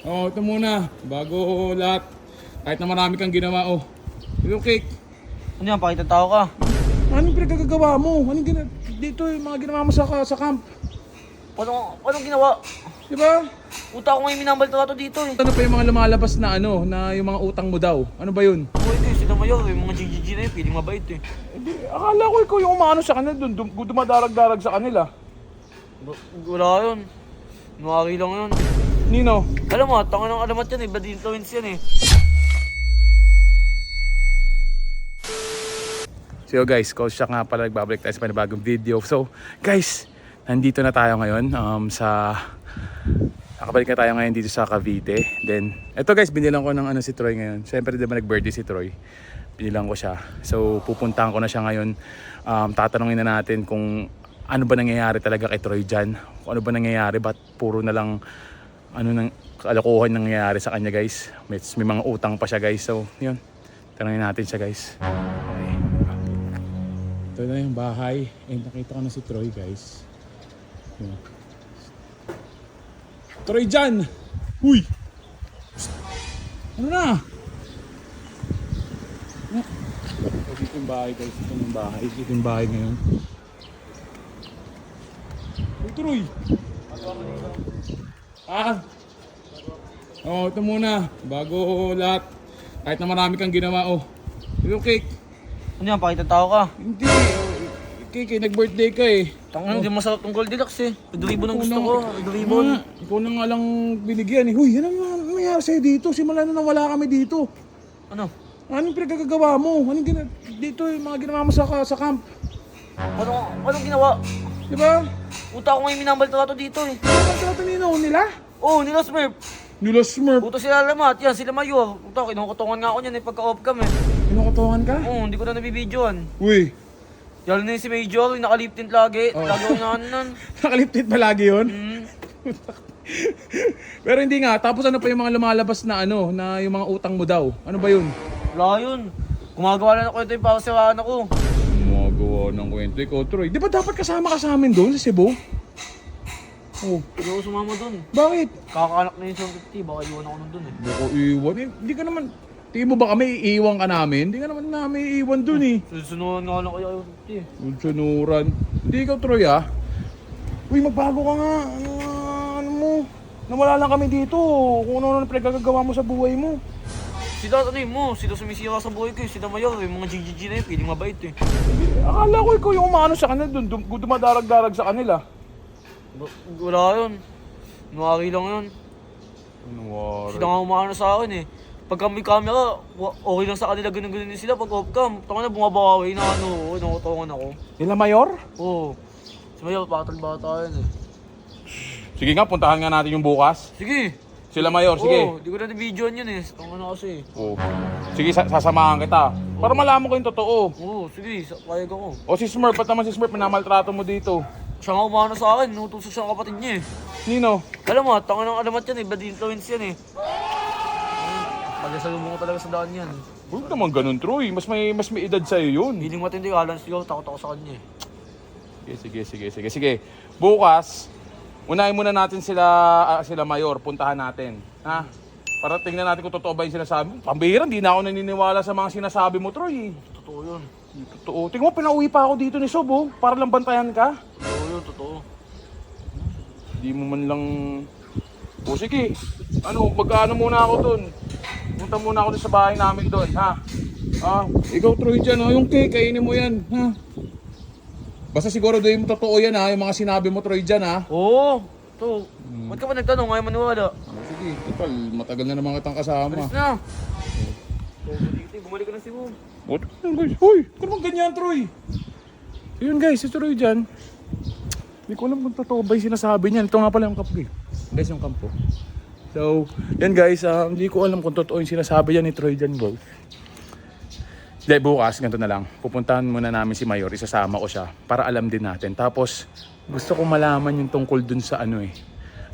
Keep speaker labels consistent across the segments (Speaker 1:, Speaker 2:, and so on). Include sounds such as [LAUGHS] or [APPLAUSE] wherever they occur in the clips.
Speaker 1: Oh, ito muna. Bago lahat. Kahit na marami kang ginawa, oh. Ito cake.
Speaker 2: Ano yan, pakita tao ka.
Speaker 1: Anong pinagkagagawa mo? Anong gina... Dito yung mga ginawa mo sa, sa camp.
Speaker 2: Paano, paano ginawa?
Speaker 1: Di ba?
Speaker 2: Uta ko ngayon minamaltrato dito eh.
Speaker 1: Ano pa yung mga lumalabas na ano, na yung mga utang mo daw? Ano ba yun?
Speaker 2: Uy, ito mayor eh. Mga GGG na yun, feeling mabait eh.
Speaker 1: Hindi, akala ko ikaw yung umano sa kanila, dun, dum, dumadarag-darag sa kanila.
Speaker 2: Wala yun. Nuwari lang yun.
Speaker 1: Nino?
Speaker 2: Alam mo, tanga ng alamat yan eh. Bad influence yan eh.
Speaker 1: So guys, Coach Shaq nga pala nagbabalik tayo sa panibagong video. So guys, nandito na tayo ngayon um, sa... Nakabalik na tayo ngayon dito sa Cavite. Then, eto guys, binilang ko ng ano si Troy ngayon. Siyempre, di ba nag-birthday si Troy? Binilang ko siya. So, pupuntahan ko na siya ngayon. Um, tatanungin na natin kung ano ba nangyayari talaga kay Troy dyan. Kung ano ba nangyayari, ba't puro na lang ano nang kalokohan nangyayari sa kanya guys. May, may mga utang pa siya guys. So, yun. Tanungin natin siya guys. Okay. Ito na yung bahay. And nakita ko na si Troy guys. Yun. Troy dyan! Uy! Ano na? Ano? Dito yung bahay guys. Ito yung bahay. Dito yung bahay ngayon. Uy, Troy! Ah! Oh, ito muna. Bago lahat. Kahit na marami kang ginawa, oh. Ito cake.
Speaker 2: Ano yan, pakita tao ka.
Speaker 1: Hindi. oh, Cake, eh, nag-birthday ka eh.
Speaker 2: Tanga, hindi masarap tong Gold Deluxe eh. Red ribbon ang gusto ko. ribbon.
Speaker 1: Ah, ikaw na nga lang binigyan eh. Huy, yan ang nangyari sa'yo dito. Simula na wala kami dito.
Speaker 2: Ano?
Speaker 1: Anong pinagkagagawa mo? Anong gina... Dito yung mga ginawa mo sa, sa camp.
Speaker 2: Paano, paano ginawa?
Speaker 1: Di ba?
Speaker 2: Uta ko ngayon minamaltrato dito eh.
Speaker 1: Ano sa tinino nila?
Speaker 2: Oh, nila Smurf.
Speaker 1: Nila Smurf.
Speaker 2: Uto sila alamat. Yan, sila mayor. Uta, kinukutungan nga ako niyan eh pagka-off cam eh.
Speaker 1: Kinukutungan ka?
Speaker 2: Oo, hindi ko na nabibidyoan.
Speaker 1: Uy,
Speaker 2: Lalo na yung si Major, yung nakalip tint lagi.
Speaker 1: Oh.
Speaker 2: Lagi ko na ano nun. [LAUGHS]
Speaker 1: nakaliptit ba lagi yun?
Speaker 2: Hmm. [LAUGHS]
Speaker 1: Pero hindi nga. Tapos ano pa yung mga lumalabas na ano, na yung mga utang mo daw? Ano ba yun?
Speaker 2: Wala yun. Gumagawa lang ako ito yung para sa ako.
Speaker 1: Gumagawa ng kwento. Ikaw, Troy. Di ba dapat kasama ka sa amin doon sa Cebu? Oh,
Speaker 2: Hindi ako sumama dun.
Speaker 1: bakit?
Speaker 2: Kakaanak na yung 750, baka iwan ako nun dun eh.
Speaker 1: Bako iwan. Eh, Hindi ka naman... Tingin mo ba kami iiwan ka namin? Hindi ka naman namin iiwan dun eh.
Speaker 2: Susunuhan nga lang kayo yung 750 eh.
Speaker 1: Sunuran. Hindi ikaw, Troy ah. Uy, magbago ka nga. Ano, ano mo? Nawala lang kami dito. Kung ano na pinagagagawa mo sa buhay mo.
Speaker 2: Sila, ano yun mo, sila sumisira sa buhay ko eh. Sila mayor, yung mga GGG na yun, feeling mabait eh.
Speaker 1: Akala ko ikaw yung umano sa kanila dun. dum- Dumadarag-darag sa kanila.
Speaker 2: Wala yun. Nuwari lang yun.
Speaker 1: Ano
Speaker 2: Sila nga umano sa akin eh. Pagka may camera, okay lang sa kanila, ganun-ganun sila. Pag off cam, tanga na bumabawi na ano, nakutungan ako.
Speaker 1: Nila Mayor?
Speaker 2: Oo. Si Mayor, batal-bata yun eh.
Speaker 1: Sige nga, puntahan nga natin yung bukas.
Speaker 2: Sige!
Speaker 1: Sila Mayor, sige.
Speaker 2: Oo, di ko na na-videoan yun eh. Tanga na kasi.
Speaker 1: Oh. Sige, sa- sasamahan kita. Para malaman ko yung totoo.
Speaker 2: Oo, sige, sa- payag ako.
Speaker 1: O si Smurf, ba't naman si Smurf minamaltrato mo dito?
Speaker 2: Siya nga umano sa akin, nutuso siya ang kapatid niya eh.
Speaker 1: Nino?
Speaker 2: Alam mo, tanga ng alamat yan eh, bad influence yan eh. Pagkasalubong ko talaga sa daan yan.
Speaker 1: Huwag naman ganun, Troy. Mas may, mas may edad sa'yo yun.
Speaker 2: Hiling matindi, alam sigaw, takot ako sa kanya eh.
Speaker 1: Sige, sige, sige, sige, sige. Bukas, unahin muna natin sila, ah, sila Mayor. Puntahan natin. Ha? Para tingnan natin kung totoo ba yung sinasabi mo. Pambira, hindi na ako naniniwala sa mga sinasabi mo, Troy.
Speaker 2: Totoo yun.
Speaker 1: Hindi Totoo. Tingnan mo, pinauwi pa ako dito ni Sob, oh. Para lang bantayan ka.
Speaker 2: Totoo yun, totoo.
Speaker 1: Hindi mo man lang... O sige, ano, magkaano muna ako dun. Punta muna ako dun sa bahay namin dun, ha? Ah, ikaw Troy dyan, oh, yung cake, kainin mo yan, ha? Basta siguro doon yung totoo yan, ha? Yung mga sinabi mo Troy dyan, ha?
Speaker 2: Oo, to. Ba't ka ba nagtanong? Ngayon maniwala.
Speaker 1: Oh, sige, total, matagal na naman kitang kasama.
Speaker 2: Alis na. Dito, bumalik ka na si Boom.
Speaker 1: What? guys? Hoy, kung naman ganyan, Troy. Yun guys, si Troy dyan. Hindi ko alam kung totoo ba yung sinasabi niya. Ito nga pala yung kampo. eh. Guys, yung kampo. So, yan guys, ah, hindi ko alam kung totoo yung sinasabi yan ni dyan, bro. Hindi, bukas, ganito na lang. Pupuntahan muna namin si Mayor, isasama ko siya para alam din natin. Tapos, gusto ko malaman yung tungkol dun sa ano eh,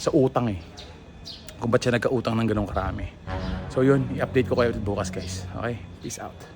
Speaker 1: sa utang eh. Kung ba't siya nagkautang ng ganong karami. So yun, i-update ko kayo bukas guys. Okay? Peace out.